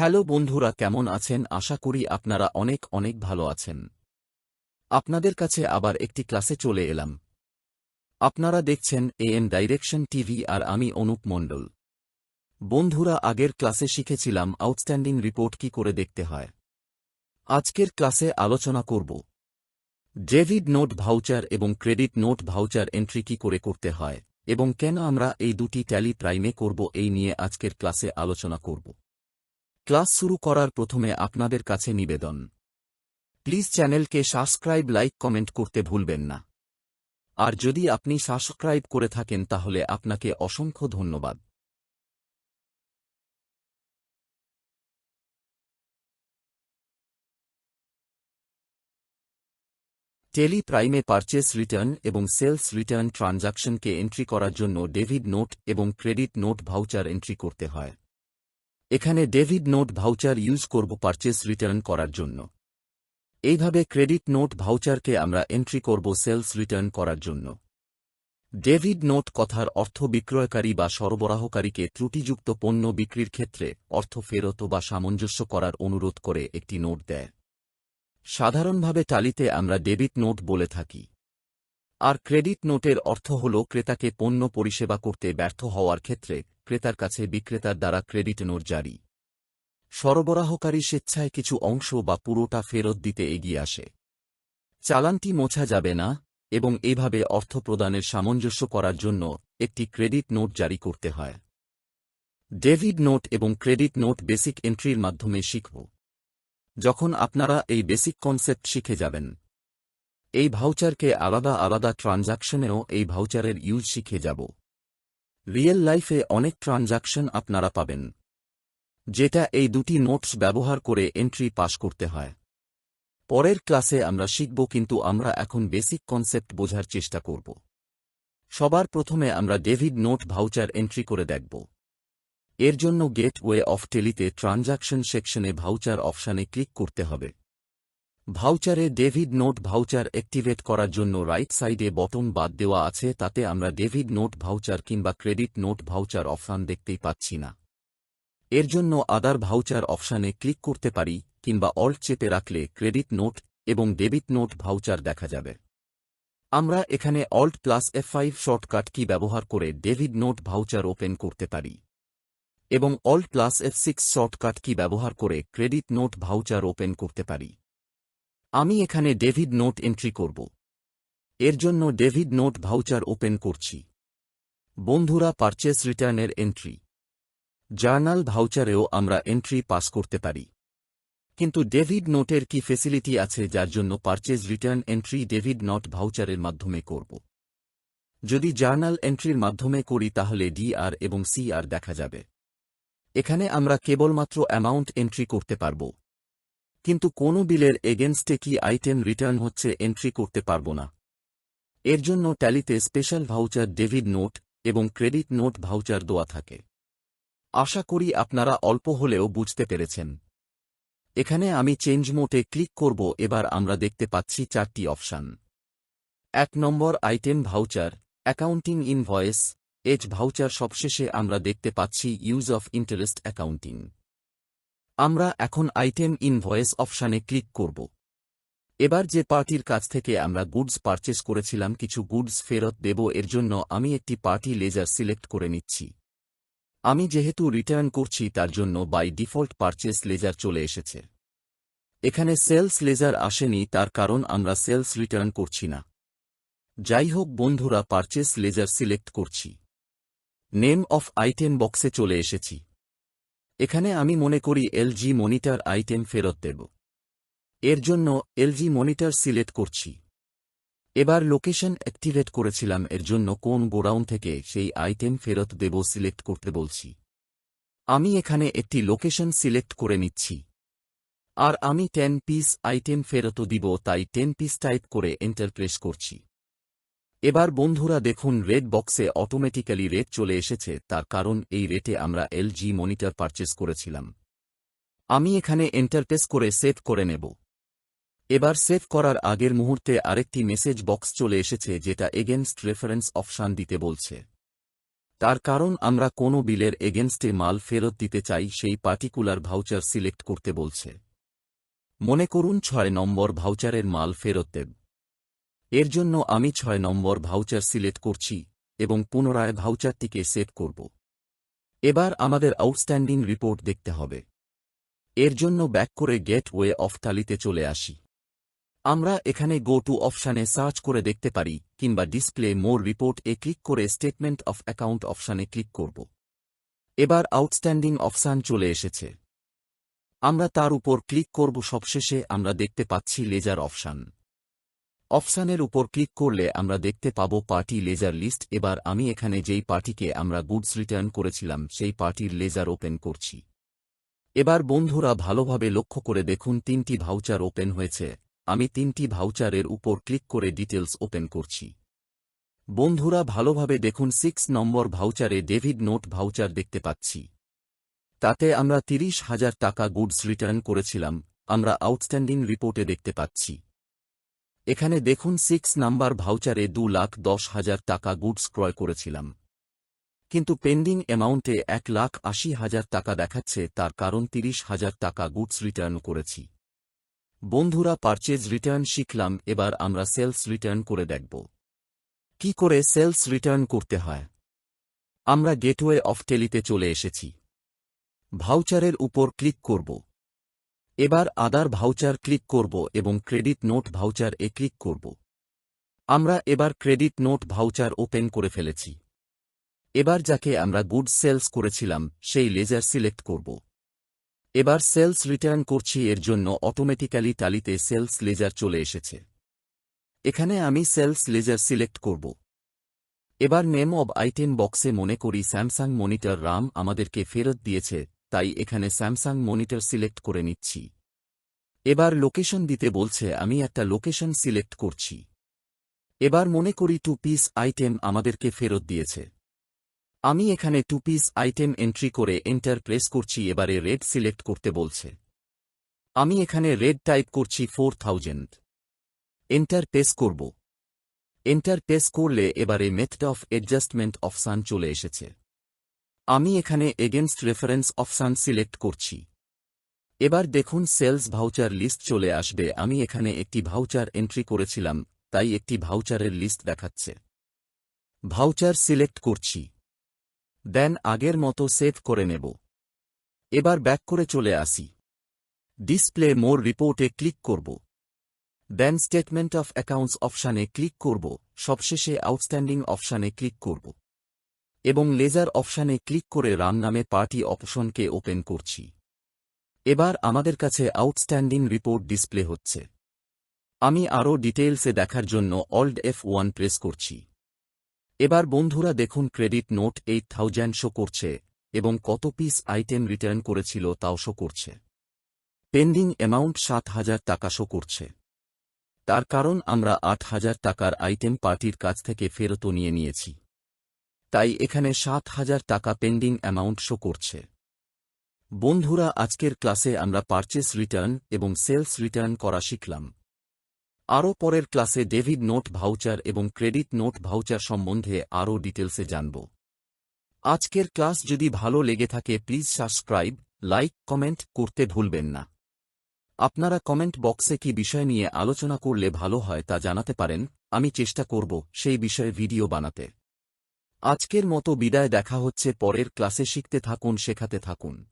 Hello বন্ধুরা, কেমন আছেন? আশা করি আপনারা অনেক অনেক ভালো আছেন। আপনাদের কাছে আবার একটি ক্লাসে চলে এলাম। আপনারা দেখছেন এএম ডাইরেকশন টিভি আর আমি অনুপ মণ্ডল। বন্ধুরা, আগের ক্লাসে শিখেছিলাম আউটস্ট্যান্ডিং রিপোর্ট কি করে দেখতে হয়। আজকের ক্লাসে আলোচনা করব। ডেভিড নোট ভাউচার এবং ক্রেডিট নোট ভাউচার এন্ট্রি কি করে করতে হয় এবং কেন আমরা এই দুটি ট্যালি প্রাইমে করব এই নিয়ে আজকের ক্লাসে আলোচনা করব। ক্লাস শুরু করার প্রথমে আপনাদের কাছে নিবেদন। প্লিজ চ্যানেলকে সাবস্ক্রাইব, লাইক, কমেন্ট করতে ভুলবেন না। আর যদি আপনি সাবস্ক্রাইব করে থাকেন, তাহলে আপনাকে অসংখ্য ধন্যবাদ। টেলি প্রাইমে পারচেস রিটার্ন এবং সেলস রিটার্ন ট্রানজাকশনকে এন্ট্রি করার জন্য ডেভিড নোট এবং ক্রেডিট নোট ভাউচার এন্ট্রি করতে হয়। এখানে ডেভিড নোট ভাউচার ইউজ করব পারচেস রিটার্ন করার জন্য। এইভাবে ক্রেডিট নোট ভাউচারকে আমরা এন্ট্রি করব সেলস রিটার্ন করার জন্য। ডেভিড নোট কথার অর্থ বিক্রয়কারী বা সরবরাহকারীকে ত্রুটিযুক্ত পণ্য বিক্রির ক্ষেত্রে অর্থ ফেরত বা সামঞ্জস্য করার অনুরোধ করে একটি নোট দেয়। সাধারণভাবে টালিতে আমরা ডেবিট নোট বলে থাকি। আর ক্রেডিট নোটের অর্থ হল ক্রেতাকে পণ্য পরিষেবা করতে ব্যর্থ হওয়ার ক্ষেত্রে ক্রেতার কাছে বিক্রেতার দ্বারা ক্রেডিট নোট জারি। সরবরাহকারী স্বেচ্ছায় কিছু অংশ বা পুরোটা ফেরত দিতে এগিয়ে আসে। চালানটি মোছা যাবে না এবং এভাবে অর্থ প্রদানের সামঞ্জস্য করার জন্য একটি ক্রেডিট নোট জারি করতে হয়। ডেভিড নোট এবং ক্রেডিট নোট বেসিক এন্ট্রির মাধ্যমে শিখব। যখন আপনারা এই বেসিক কনসেপ্ট শিখে যাবেন, এই ভাউচারকে আলাদা আলাদা ট্রানজাকশনেও এই ভাউচারের ইউজ শিখে যাব। রিয়েল লাইফে অনেক ট্রানজাকশন আপনারা পাবেন। যেটা এই দুটি নোটস ব্যবহার করে এন্ট্রি পাস করতে হয়। পরের ক্লাসে আমরা শিখব কিন্তু আমরা এখন বেসিক কনসেপ্ট বোঝার চেষ্টা করব। সবার প্রথমে আমরা ডেভিড নোট ভাউচার এন্ট্রি করে দেখব। এর জন্য গেটওয়ে অফ টেলিতে ট্রানজাকশন সেকশনে ভাউচার অপশানে ক্লিক করতে হবে। ভাউচারে ডেভিড নোট ভাউচার অ্যাক্টিভেট করার জন্য রাইট সাইডে বটন বাদ দেওয়া আছে, তাতে আমরা ডেভিড নোট ভাউচার কিংবা ক্রেডিট নোট ভাউচার অপশান দেখতেই পাচ্ছি না। এর জন্য আদার ভাউচার অপশানে ক্লিক করতে পারি, কিংবা অল্ট চেপে রাখলে ক্রেডিট নোট এবং ডেবিট নোট ভাউচার দেখা যাবে। আমরা এখানে alt plus F five shortcut key ব্যবহার করে ডেভিড নোট ভাউচার ওপেন করতে পারি, এবং alt plus F six shortcut key ব্যবহার করে ক্রেডিট নোট ভাউচার ওপেন করতে পারি। আমি এখানে ডেভিড নোট এন্ট্রি করব। এর জন্য ডেভিড নোট ভাউচার ওপেন করছি। বন্ধুরা, পারচেস রিটার্নের এন্ট্রি। জার্নাল ভাউচারেও আমরা এন্ট্রি পাস করতে পারি। কিন্তু ডেভিড নোটের কি ফেসিলিটি আছে যার জন্য পারচেজ রিটার্ন এন্ট্রি ডেভিড নোট ভাউচারের মাধ্যমে করব? যদি জার্নাল এন্ট্রির মাধ্যমে করি তাহলে ডিআর এবং সিআর দেখা যাবে। এখানে আমরা কেবলমাত্র অ্যামাউন্ট এন্ট্রি করতে পারব। কিন্তু কোনো বিলের এগেনস্টে কি আইটেম রিটার্ন হচ্ছে এন্ট্রি করতে পারব না। এর জন্য ট্যালিতে স্পেশাল ভাউচার ডেভিড নোট এবং ক্রেডিট নোট ভাউচার দেওয়া থাকে। আশা করি আপনারা অল্প হলেও বুঝতে পেরেছেন। এখানে আমি চেঞ্জ মোটে ক্লিক করব, এবার আমরা দেখতে পাচ্ছি চারটি অপশান। এক নম্বর item voucher, accounting invoice, as voucher সবশেষে আমরা দেখতে পাচ্ছি ইউজ অফ ইন্টারেস্ট অ্যাকাউন্টিং। আমরা এখন আইটেম ইনভয়েস অপশানে ক্লিক করব। এবার যে পার্টির কাছ থেকে আমরা গুডস পারচেস করেছিলাম, কিছু গুডস ফেরত দেব, এর জন্য আমি একটি পার্টি লেজার সিলেক্ট করে নিচ্ছি। আমি যেহেতু রিটার্ন করছি, তার জন্য বাই ডিফল্ট পারচেস লেজার চলে এসেছে। এখানে সেলস লেজার আসেনি, তার কারণ আমরা সেলস রিটার্ন করছি না। যাই হোক বন্ধুরা পারচেস লেজার সিলেক্ট করছি। নেম অফ আইটেম বক্সে চলে এসেছি। এখানে আমি মনে করি এলজি মনিটর আইটেম ফেরত দেব। এর জন্য এলজি মনিটর সিলেক্ট করছি। এবার লোকেশন অ্যাক্টিভেট করেছিলাম, এর জন্য কোন গোডাউন থেকে সেই আইটেম ফেরত দেব সিলেক্ট করতে বলছি। আমি এখানে একটি লোকেশন সিলেক্ট করে নিচ্ছি। আর আমি টেন পিস আইটেম ফেরত দিব, তাই টেন পিস টাইপ করে এন্টারপ্রেস করছি। এবার বন্ধুরা দেখুন, রেড বক্সে অটোমেটিক্যালি রেট চলে এসেছে। তার কারণ, এই রেটে আমরা এলজি মনিটর পারচেস করেছিলাম। আমি এখানে এন্টারপ্রেস করে সেভ করে নেব। এবার সেভ করার আগের মুহূর্তে আরেকটি মেসেজ বক্স চলে এসেছে, যেটা এগেনস্ট রেফারেন্স অপশান দিতে বলছে। তার কারণ, আমরা কোনো বিলের এগেনস্টে মাল ফেরত দিতে চাই, সেই পার্টিকুলার ভাউচার সিলেক্ট করতে বলছে। মনে করুন, ছয় নম্বর ভাউচারের মাল ফেরত দেব। এর জন্য আমি ছয় নম্বর ভাউচার সিলেক্ট করছি এবং পুনরায় ভাউচারটিকে সেভ করব। এবার আমাদের আউটস্ট্যান্ডিং রিপোর্ট দেখতে হবে। এর জন্য ব্যাক করে গেট ওয়ে অফ তালিতে চলে আসি। আমরা এখানে গো টু অপশানে সার্চ করে দেখতে পারি কিংবা ডিসপ্লে মোর রিপোর্ট এ ক্লিক করে স্টেটমেন্ট অফ অ্যাকাউন্ট অপশানে ক্লিক করব। এবার আউটস্ট্যান্ডিং অপশান চলে এসেছে। আমরা তার উপর ক্লিক করব। সবশেষে আমরা দেখতে পাচ্ছি লেজার অপশান। অপশানের উপর ক্লিক করলে আমরা দেখতে পাব পার্টি লেজার লিস্ট। এবার আমি এখানে যেই পার্টিকে আমরা গুডস রিটার্ন করেছিলাম, সেই পার্টির লেজার ওপেন করছি। এবার বন্ধুরা ভালোভাবে লক্ষ্য করে দেখুন, তিনটি ভাউচার ওপেন হয়েছে। আমি তিনটি ভাউচারের উপর ক্লিক করে ডিটেলস ওপেন করছি। বন্ধুরা ভালোভাবে দেখুন, সিক্স নম্বর ভাউচারে ডেভিড নোট ভাউচার দেখতে পাচ্ছি। তাতে আমরা তিরিশ হাজার টাকা গুডস রিটার্ন করেছিলাম, আমরা আউটস্ট্যান্ডিং রিপোর্টে দেখতে পাচ্ছি। এখানে দেখুন সিক্স নাম্বার ভাউচারে দু লাখ দশ হাজার টাকা গুডস ক্রয় করেছিলাম। কিন্তু পেন্ডিং অ্যামাউন্টে এক লাখ আশি হাজার টাকা দেখাচ্ছে, তার কারণ তিরিশ হাজার টাকা গুডস রিটার্ন করেছি। বন্ধুরা পারচেজ রিটার্ন শিখলাম, এবার আমরা সেলস রিটার্ন করে দেখব। কি করে সেলস রিটার্ন করতে হয়? আমরা গেটওয়ে অফ টেলিতে চলে এসেছি। ভাউচারের উপর ক্লিক করব। এবার আদার ভাউচার ক্লিক করব এবং ক্রেডিট নোট ভাউচার এ ক্লিক করব। আমরা এবার ক্রেডিট নোট ভাউচার ওপেন করে ফেলেছি। এবার যাকে আমরা গুড সেলস করেছিলাম, সেই লেজার সিলেক্ট করব। এবার সেলস রিটার্ন করছি, এর জন্য অটোমেটিক্যালি তালিতে সেলস লেজার চলে এসেছে। এখানে আমি সেলস লেজার সিলেক্ট করব। এবার নেম অব আইটেম বক্সে মনে করি স্যামসাং মনিটর রাম আমাদেরকে ফেরত দিয়েছে। তাই এখানে স্যামসাং মনিটর সিলেক্ট করে নিচ্ছি। এবার লোকেশন দিতে বলছে, আমি একটা লোকেশন সিলেক্ট করছি। এবার মনে করি টু পিস আইটেম আমাদেরকে ফেরত দিয়েছে। আমি এখানে টু পিস আইটেম এন্ট্রি করে এন্টার প্রেস করছি, এবারে রেড সিলেক্ট করতে বলছে। আমি এখানে রেড টাইপ করছি ফোর থাউজেন্ড এন্টার পেস করব। এন্টার পেস করলে এবারে মেথড অফ অ্যাডজাস্টমেন্ট অপশান চলে এসেছে। আমি এখানে এগেনস্ট রেফারেন্স অপশান সিলেক্ট করছি। এবার দেখুন সেলস ভাউচার লিস্ট চলে আসবে। আমি এখানে একটি ভাউচার এন্ট্রি করেছিলাম, তাই একটি ভাউচারের লিস্ট দেখাচ্ছে। ভাউচার সিলেক্ট করছি। দেন আগের মতো সেভ করে নেব। এবার ব্যাক করে চলে আসি। ডিসপ্লে মোর রিপোর্টে ক্লিক করব। দেন স্টেটমেন্ট অফ অ্যাকাউন্টস অপশানে ক্লিক করব। সবশেষে আউটস্ট্যান্ডিং অপশানে ক্লিক করব। এবং লেজার অপশানে ক্লিক করে রান নামে পার্টি অপশনকে ওপেন করছি। এবার আমাদের কাছে আউটস্ট্যান্ডিং রিপোর্ট ডিসপ্লে হচ্ছে। আমি আরও ডিটেইলসে দেখার জন্য অল্ড এফ ওয়ান প্রেস করছি। এবার বন্ধুরা দেখুন credit note eight thousand show করছে এবং কত পিস আইটেম রিটার্ন করেছিল তাও শো করছে। পেন্ডিং অ্যামাউন্ট সাত হাজার টাকা শো করছে। তার কারণ আমরা আট হাজার টাকার আইটেম পার্টির কাছ থেকে ফেরত নিয়ে নিয়েছি। তাই এখানে সাত হাজার টাকা পেন্ডিং অ্যামাউন্ট শো করছে। বন্ধুরা, আজকের ক্লাসে আমরা পারচেস রিটার্ন এবং সেলস রিটার্ন করা শিখলাম। আরও পরের ক্লাসে ডেভিড নোট ভাউচার এবং ক্রেডিট নোট ভাউচার সম্বন্ধে আরও ডিটেলসে জানব। আজকের ক্লাস যদি ভালো লেগে থাকে প্লিজ সাবস্ক্রাইব লাইক কমেন্ট করতে ভুলবেন না। আপনারা কমেন্ট বক্সে কি বিষয় নিয়ে আলোচনা করলে ভালো হয় তা জানাতে পারেন, আমি চেষ্টা করব সেই বিষয়ে ভিডিও বানাতে। আজকের মতো বিদায় দেখা হচ্ছে পরের ক্লাসে। শিখতে থাকুন শেখাতে থাকুন।